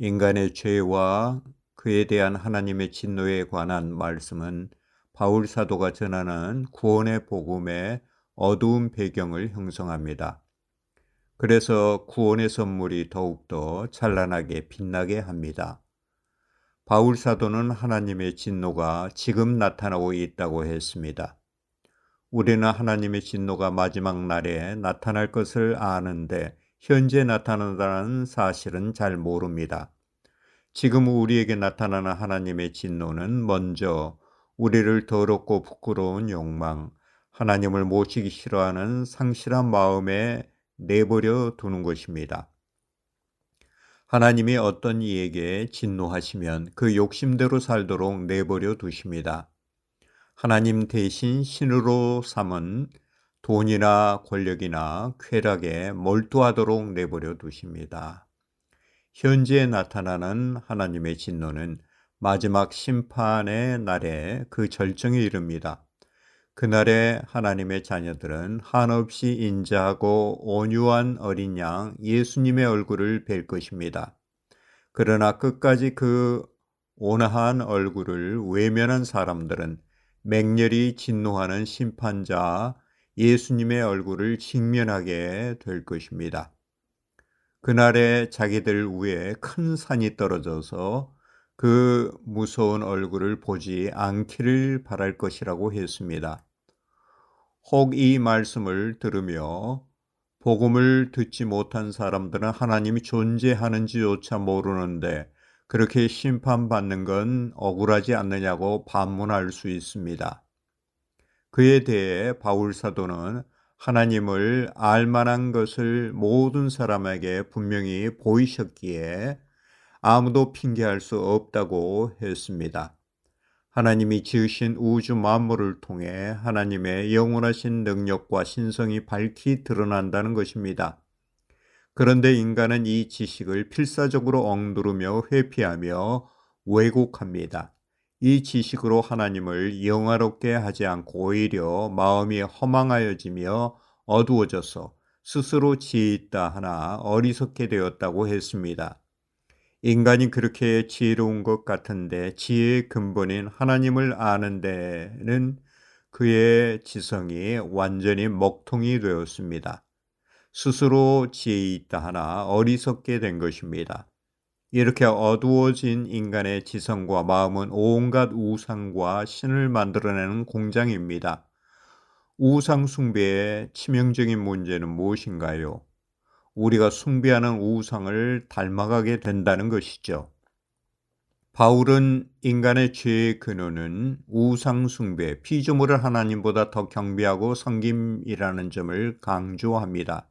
인간의 죄와 그에 대한 하나님의 진노에 관한 말씀은 바울 사도가 전하는 구원의 복음의 어두운 배경을 형성합니다. 그래서 구원의 선물이 더욱더 찬란하게 빛나게 합니다. 바울 사도는 하나님의 진노가 지금 나타나고 있다고 했습니다. 우리는 하나님의 진노가 마지막 날에 나타날 것을 아는데 현재 나타난다는 사실은 잘 모릅니다. 지금 우리에게 나타나는 하나님의 진노는 먼저 우리를 더럽고 부끄러운 욕망, 하나님을 모시기 싫어하는 상실한 마음에 내버려 두는 것입니다. 하나님이 어떤 이에게 진노하시면 그 욕심대로 살도록 내버려 두십니다. 하나님 대신 신으로 삼은 돈이나 권력이나 쾌락에 몰두하도록 내버려 두십니다. 현재 나타나는 하나님의 진노는 마지막 심판의 날에 그 절정에 이릅니다. 그날에 하나님의 자녀들은 한없이 인자하고 온유한 어린 양 예수님의 얼굴을 뵐 것입니다. 그러나 끝까지 그 온화한 얼굴을 외면한 사람들은 맹렬히 진노하는 심판자 예수님의 얼굴을 직면하게 될 것입니다. 그날에 자기들 위에 큰 산이 떨어져서 그 무서운 얼굴을 보지 않기를 바랄 것이라고 했습니다. 혹 이 말씀을 들으며 복음을 듣지 못한 사람들은 하나님이 존재하는지조차 모르는데 그렇게 심판받는 건 억울하지 않느냐고 반문할 수 있습니다. 그에 대해 바울 사도는 하나님을 알 만한 것을 모든 사람에게 분명히 보이셨기에 아무도 핑계할 수 없다고 했습니다. 하나님이 지으신 우주 만물을 통해 하나님의 영원하신 능력과 신성이 밝히 드러난다는 것입니다. 그런데 인간은 이 지식을 필사적으로 엉두르며 회피하며 왜곡합니다. 이 지식으로 하나님을 영화롭게 하지 않고 오히려 마음이 허망하여지며 어두워져서 스스로 지혜 있다 하나 어리석게 되었다고 했습니다. 인간이 그렇게 지혜로운 것 같은데 지혜의 근본인 하나님을 아는 데는 그의 지성이 완전히 먹통이 되었습니다. 스스로 지혜 있다 하나 어리석게 된 것입니다. 이렇게 어두워진 인간의 지성과 마음은 온갖 우상과 신을 만들어내는 공장입니다. 우상 숭배의 치명적인 문제는 무엇인가요? 우리가 숭배하는 우상을 닮아가게 된다는 것이죠. 바울은 인간의 죄의 근원은 우상 숭배, 피조물을 하나님보다 더 경배하고 섬김이라는 점을 강조합니다.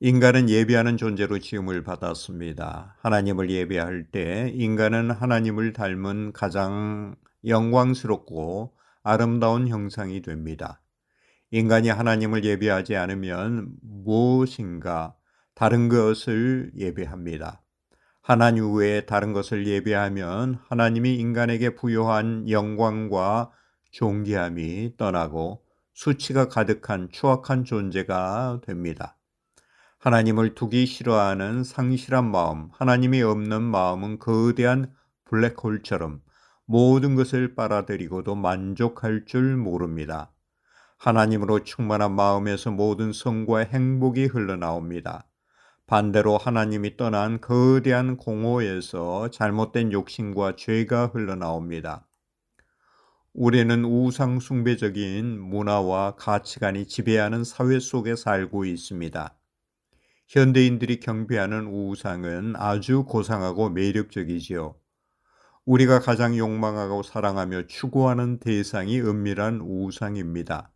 인간은 예배하는 존재로 지음을 받았습니다. 하나님을 예배할 때 인간은 하나님을 닮은 가장 영광스럽고 아름다운 형상이 됩니다. 인간이 하나님을 예배하지 않으면 무엇인가 다른 것을 예배합니다. 하나님 외에 다른 것을 예배하면 하나님이 인간에게 부여한 영광과 존귀함이 떠나고 수치가 가득한 추악한 존재가 됩니다. 하나님을 두기 싫어하는 상실한 마음, 하나님이 없는 마음은 거대한 블랙홀처럼 모든 것을 빨아들이고도 만족할 줄 모릅니다. 하나님으로 충만한 마음에서 모든 성과 행복이 흘러나옵니다. 반대로 하나님이 떠난 거대한 공허에서 잘못된 욕심과 죄가 흘러나옵니다. 우리는 우상숭배적인 문화와 가치관이 지배하는 사회 속에 살고 있습니다. 현대인들이 경배하는 우상은 아주 고상하고 매력적이지요. 우리가 가장 욕망하고 사랑하며 추구하는 대상이 은밀한 우상입니다.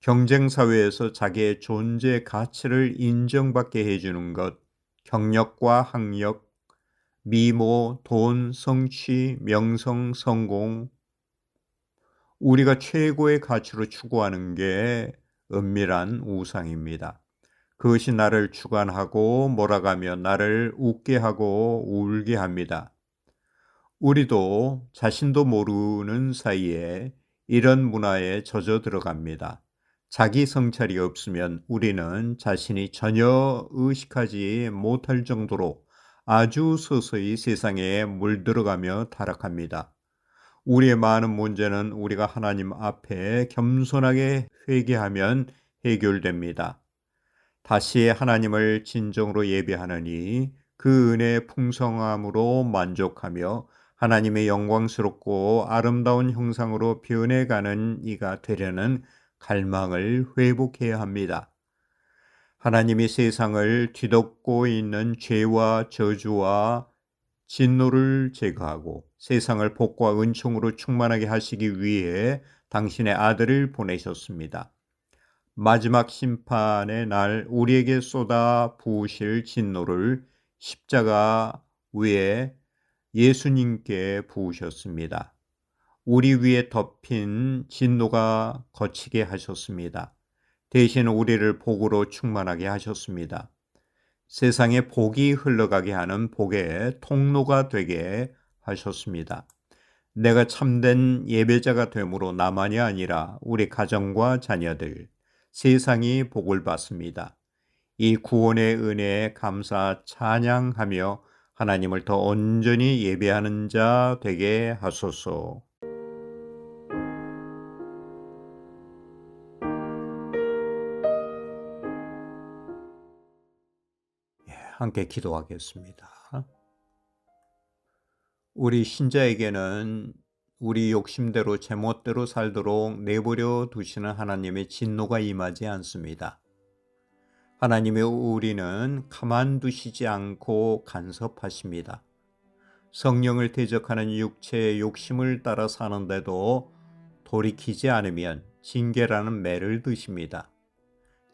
경쟁 사회에서 자기의 존재 가치를 인정받게 해주는 것, 경력과 학력, 미모, 돈, 성취, 명성, 성공, 우리가 최고의 가치로 추구하는 게 은밀한 우상입니다. 그것이 나를 주관하고 몰아가며 나를 웃게 하고 울게 합니다. 우리도 자신도 모르는 사이에 이런 문화에 젖어 들어갑니다. 자기 성찰이 없으면 우리는 자신이 전혀 의식하지 못할 정도로 아주 서서히 세상에 물들어가며 타락합니다. 우리의 많은 문제는 우리가 하나님 앞에 겸손하게 회개하면 해결됩니다. 다시 하나님을 진정으로 예배하느니 그 은혜의 풍성함으로 만족하며 하나님의 영광스럽고 아름다운 형상으로 변해가는 이가 되려는 갈망을 회복해야 합니다. 하나님이 세상을 뒤덮고 있는 죄와 저주와 진노를 제거하고 세상을 복과 은총으로 충만하게 하시기 위해 당신의 아들을 보내셨습니다. 마지막 심판의 날 우리에게 쏟아 부으실 진노를 십자가 위에 예수님께 부으셨습니다. 우리 위에 덮인 진노가 거치게 하셨습니다. 대신 우리를 복으로 충만하게 하셨습니다. 세상에 복이 흘러가게 하는 복의 통로가 되게 하셨습니다. 내가 참된 예배자가 되므로 나만이 아니라 우리 가정과 자녀들, 세상이 복을 받습니다. 이 구원의 은혜에 감사 찬양하며 하나님을 더 온전히 예배하는 자 되게 하소서. 함께 기도하겠습니다. 우리 신자에게는 우리 욕심대로 제멋대로 살도록 내버려 두시는 하나님의 진노가 임하지 않습니다. 하나님의 우리는 가만두시지 않고 간섭하십니다. 성령을 대적하는 육체의 욕심을 따라 사는데도 돌이키지 않으면 징계라는 매를 드십니다.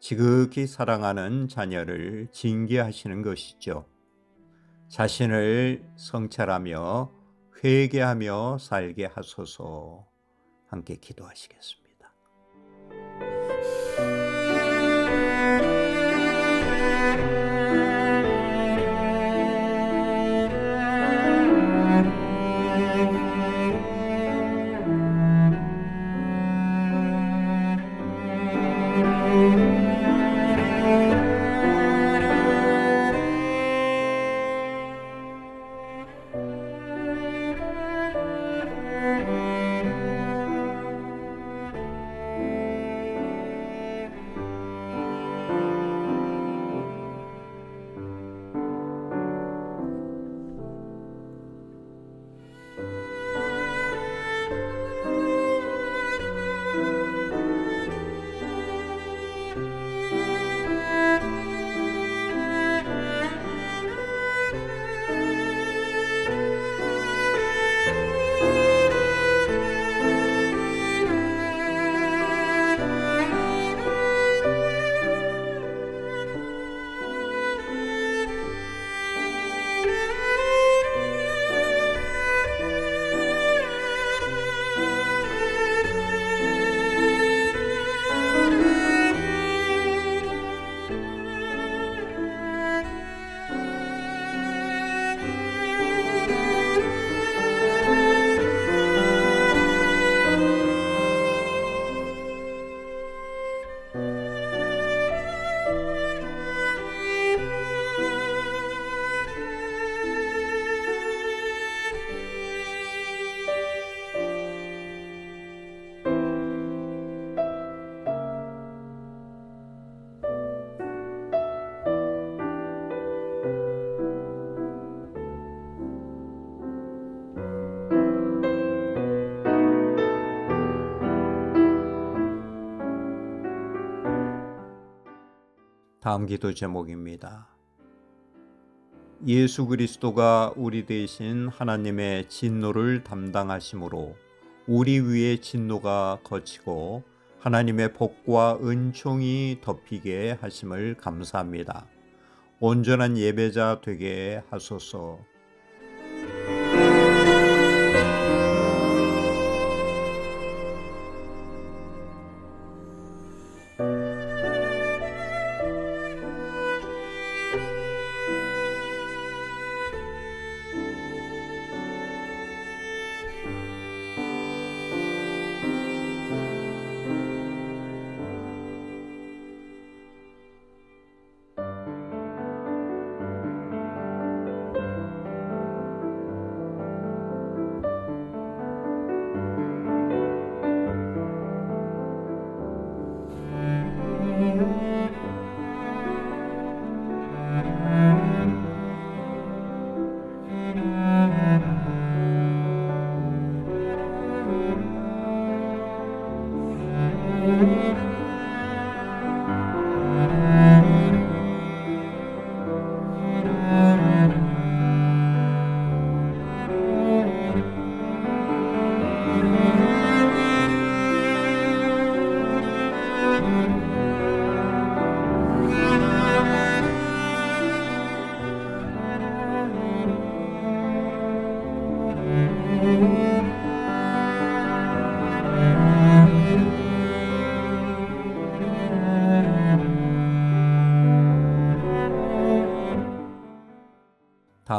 지극히 사랑하는 자녀를 징계하시는 것이죠. 자신을 성찰하며 회개하며 살게 하소서 함께 기도하시겠습니다. 다음 기도 제목입니다. 예수 그리스도가 우리 대신 하나님의 진노를 담당하심으로 우리 위에 진노가 거치고 하나님의 복과 은총이 덮이게 하심을 감사합니다. 온전한 예배자 되게 하소서.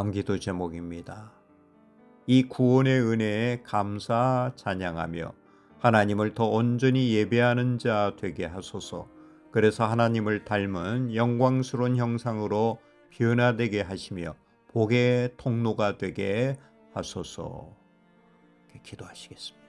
다음 기도 제목입니다. 이 구원의 은혜에 감사 찬양하며 하나님을 더 온전히 예배하는 자 되게 하소서. 그래서 하나님을 닮은 영광스러운 형상으로 변화되게 하시며 복의 통로가 되게 하소서. 기도하시겠습니다.